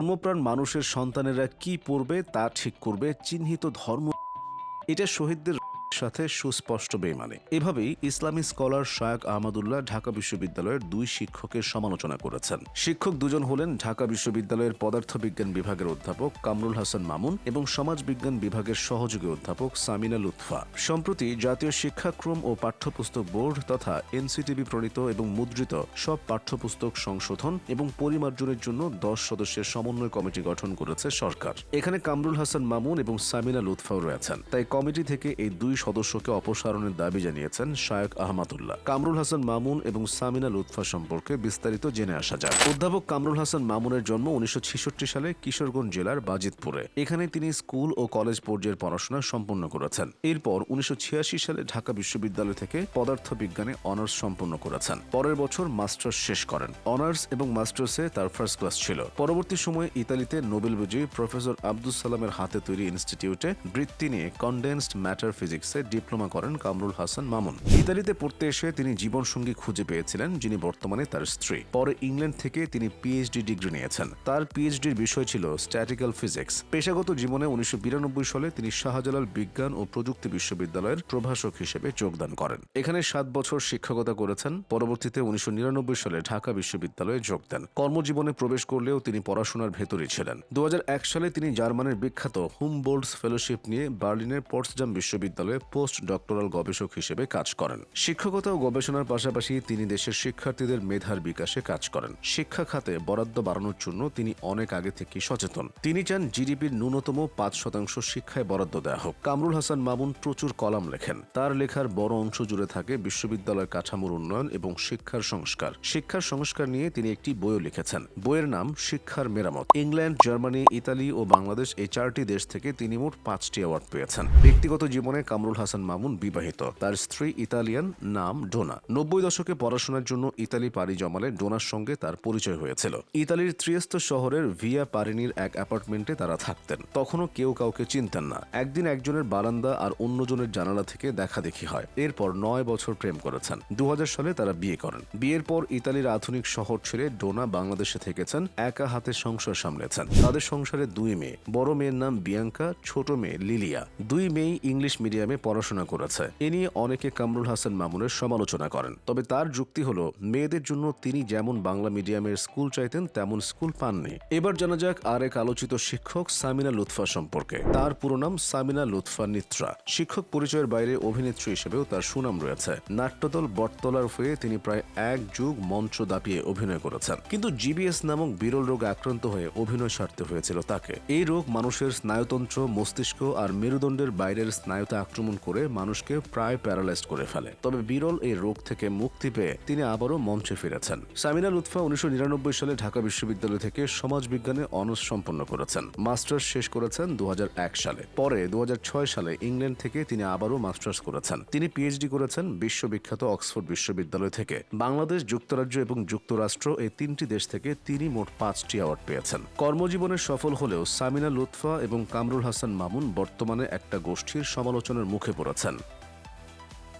ধর্মপ্রাণ মানুষের সন্তানেরা কি পড়বে তা ঠিক করবে চিহ্নিত ধর্ম এটা শহীদদের সাথে সুস্পষ্ট বেমানে এভাবেই ইসলামী স্কলার শায়ক আহমদুল্লাহ ঢাকা বিশ্ববিদ্যালয়ের দুই শিক্ষকের সমালোচনা করেছেন। শিক্ষক দুজন হলেন ঢাকা বিশ্ববিদ্যালয়ের পদার্থবিজ্ঞান বিভাগের অধ্যাপক কামরুল হাসান মামুন এবং সমাজবিজ্ঞান বিভাগের সহযোগী অধ্যাপক সামিনা লুৎফা। সম্প্রতি জাতীয় শিক্ষাক্রম ও পাঠ্যপুস্তক বোর্ড তথা এনসিটিভি প্রণীত এবং মুদ্রিত সব পাঠ্যপুস্তক সংশোধন এবং পরিমার্জনের জন্য দশ সদস্যের সমন্বয় কমিটি গঠন করেছে সরকার। এখানে কামরুল হাসান মামুন এবং সামিনা লুৎফাও রয়েছেন। তাই কমিটি থেকে এই দুই সদস্যকে অপসারণের দাবি জানিয়েছেন শায়ক আহমদুল্লাহ। কামরুল হাসান মামুন এবং সামিনা লুৎফা সম্পর্কে বিস্তারিত জেনে আসা যাক। অধ্যাপক কামরুল হাসান মামুনের জন্ম উনিশশো সালে কিশোরগঞ্জ জেলার বাজিতপুরে। এখানে তিনি স্কুল ও কলেজ পর্যায়ের পড়াশোনা সম্পন্ন করেছেন। এরপর উনিশশো সালে ঢাকা বিশ্ববিদ্যালয় থেকে পদার্থ বিজ্ঞানে অনার্স সম্পন্ন করেছেন। পরের বছর মাস্টার্স শেষ করেন। অনার্স এবং মাস্টার্সে তার ফার্স্ট ক্লাস ছিল। পরবর্তী সময়ে ইতালিতে নোবেল বিজয়ী প্রফেসর আব্দুল সালামের হাতে তৈরি ইনস্টিটিউটে বৃত্তি নিয়ে কন্ডেন্সড ম্যাটার ফিজিক্সে ডিপ্লোমা করেন কামরুল হাসান মামুন। ইতালিতে পড়তে এসে তিনি জীবনসঙ্গী খুঁজে পেয়েছিলেন, যিনি বর্তমানে তার স্ত্রী। পরে ইংল্যান্ড থেকে তিনি পিএইচডি ডিগ্রি নিয়েছেন। তার পিএইচডির বিষয় ছিল স্ট্যাটিক্যাল ফিজিক্স। পেশাগত জীবনে উনিশশো বিরানব্বই সালে তিনি শাহজালাল বিজ্ঞান ও প্রযুক্তি বিশ্ববিদ্যালয়ের প্রভাষক হিসেবে যোগদান করেন। এখানে সাত বছর শিক্ষকতা করেছেন। পরবর্তীতে উনিশশো নিরানব্বই সালে ঢাকা বিশ্ববিদ্যালয়ে যোগ দেন। কর্মজীবনে প্রবেশ করলেও তিনি পড়াশোনার ভেতরে ছিলেন। দু হাজার এক সালে তিনি জার্মানির বিখ্যাত হুমবোল্ডস ফেলোশিপ নিয়ে বার্লিনের পোর্টসডাম বিশ্ববিদ্যালয়ে পোস্ট ডক্টরাল গবেষক হিসেবে কাজ করেন। শিক্ষকতা ও গবেষণার পাশাপাশি তিনি দেশের শিক্ষার্থীদের মেধার বিকাশে কাজ করেন। শিক্ষা খাতে বরাদ্দ বাড়ানোর জন্য তিনি অনেক আগে থেকে সচেতন। তিনি চান জিডিপির ন্যূনতম পাঁচ শতাংশ শিক্ষায় বরাদ্দ দেওয়া হোক। কামরুল হাসান মামুন প্রচুর কলাম লেখেন। তার লেখার বড় অংশ জুড়ে থাকে বিশ্ববিদ্যালয় কাঠামোর উন্নয়ন এবং শিক্ষার সংস্কার। শিক্ষার সংস্কার নিয়ে তিনি একটি বইও লিখেছেন। বইয়ের নাম শিক্ষার মেরামত। ইংল্যান্ড, জার্মানি, ইতালি ও বাংলাদেশ এই চারটি দেশ থেকে তিনি মোট পাঁচটি অ্যাওয়ার্ড পেয়েছেন। ব্যক্তিগত জীবনে কামরুল হাসান মামুন বিবাহিত। তার স্ত্রী ইতালিয়ান নাম ডোনা। নব্বই দশকে পড়াশোনার জন্য ইতালি পাড়ি জমালে ডোনার সঙ্গে তার পরিচয় হয়েছিল। ইতালির ত্রিয়েস্ত শহরের ভিয়া পারিনির এক অ্যাপার্টমেন্টে তারা থাকতেন। তখনও কেউ কাউকে চিনতেন না। একদিন একজনের বারান্দা আর অন্যজনের জানালা থেকে দেখা দেখি হয়। এরপর নয় বছর প্রেম করেছেন। দু হাজার সালে তারা বিয়ে করেন। বিয়ের পর ইতালির আধুনিক শহর ছেড়ে ডোনা বাংলাদেশে থেকেছেন, একা হাতে সংসার সামলেছেন। তাদের সংসারে দুই মেয়ে। বড় মেয়ের নাম বিয়াঙ্কা, ছোট মেয়ে লিলিয়া। দুই মেয়ে ইংলিশ মিডিয়ামে পড়াশোনা করেছে। এ নিয়ে অনেকে কামরুল হাসান মামুনের সমালোচনা করেন। তবে তার যুক্তি হলো, মেয়েদের জন্য তিনি যেমন বাংলা মিডিয়ামের স্কুল চাইতেন, তেমন স্কুল পাননি। এবার জানা যাক আরেক আলোচিত শিক্ষক সামিনা লুৎফা সম্পর্কে। তার পুরো নাম সামিনা লুৎফা নিত্রা। শিক্ষক পরিচয়ের বাইরে অভিনেত্রী হিসেবেও তার সুনাম রয়েছে। নাট্যদল বটতলার হয়ে তিনি প্রায় এক যুগ মঞ্চ দাপিয়ে অভিনয় করেছেন। কিন্তু জিবিএস নামক বিরল রোগে আক্রান্ত হয়ে অভিনয় সারতে হয়েছিল তাকে। এই রোগ মানুষের স্নায়ুতন্ত্র, মস্তিষ্ক আর মেরুদণ্ডের বাইরের স্নায়ুতে আক্রমণ করে মানুষকে প্রায় প্যারালাইজ করে ফেলে। তবে বিরল এই রোগ থেকে মুক্তি পেয়ে তিনি আবারও মঞ্চে ফিরেছেন। সামিনা লুৎফা উনিশশো সালে ঢাকা বিশ্ববিদ্যালয় থেকে সমাজ বিজ্ঞানে অনার্স সম্পন্ন করেছেন। মাস্টার্স শেষ করেছেন দু সালে। পরে দু সালে ইংল্যান্ড থেকে তিনি আবারও মাস্টার্স করেছেন। তিনি পিএইচডি করেছেন বিশ্ববিখ্যাত অক্সফোর্ড বিশ্ববিদ্যালয় থেকে। বাংলাদেশ যুক্তরাজ্য এবং যুক্তরাষ্ট্র এই তিনটি দেশ থেকে তিনি মোট পাঁচটি অ্যাওয়ার্ড পেয়েছেন। কর্মজীবনে সফল হলেও সামিনা লুৎফা এবং কামরুল হাসান মামুন বর্তমানে একটা গোষ্ঠীর সমালোচনার মুখে পড়েছেন।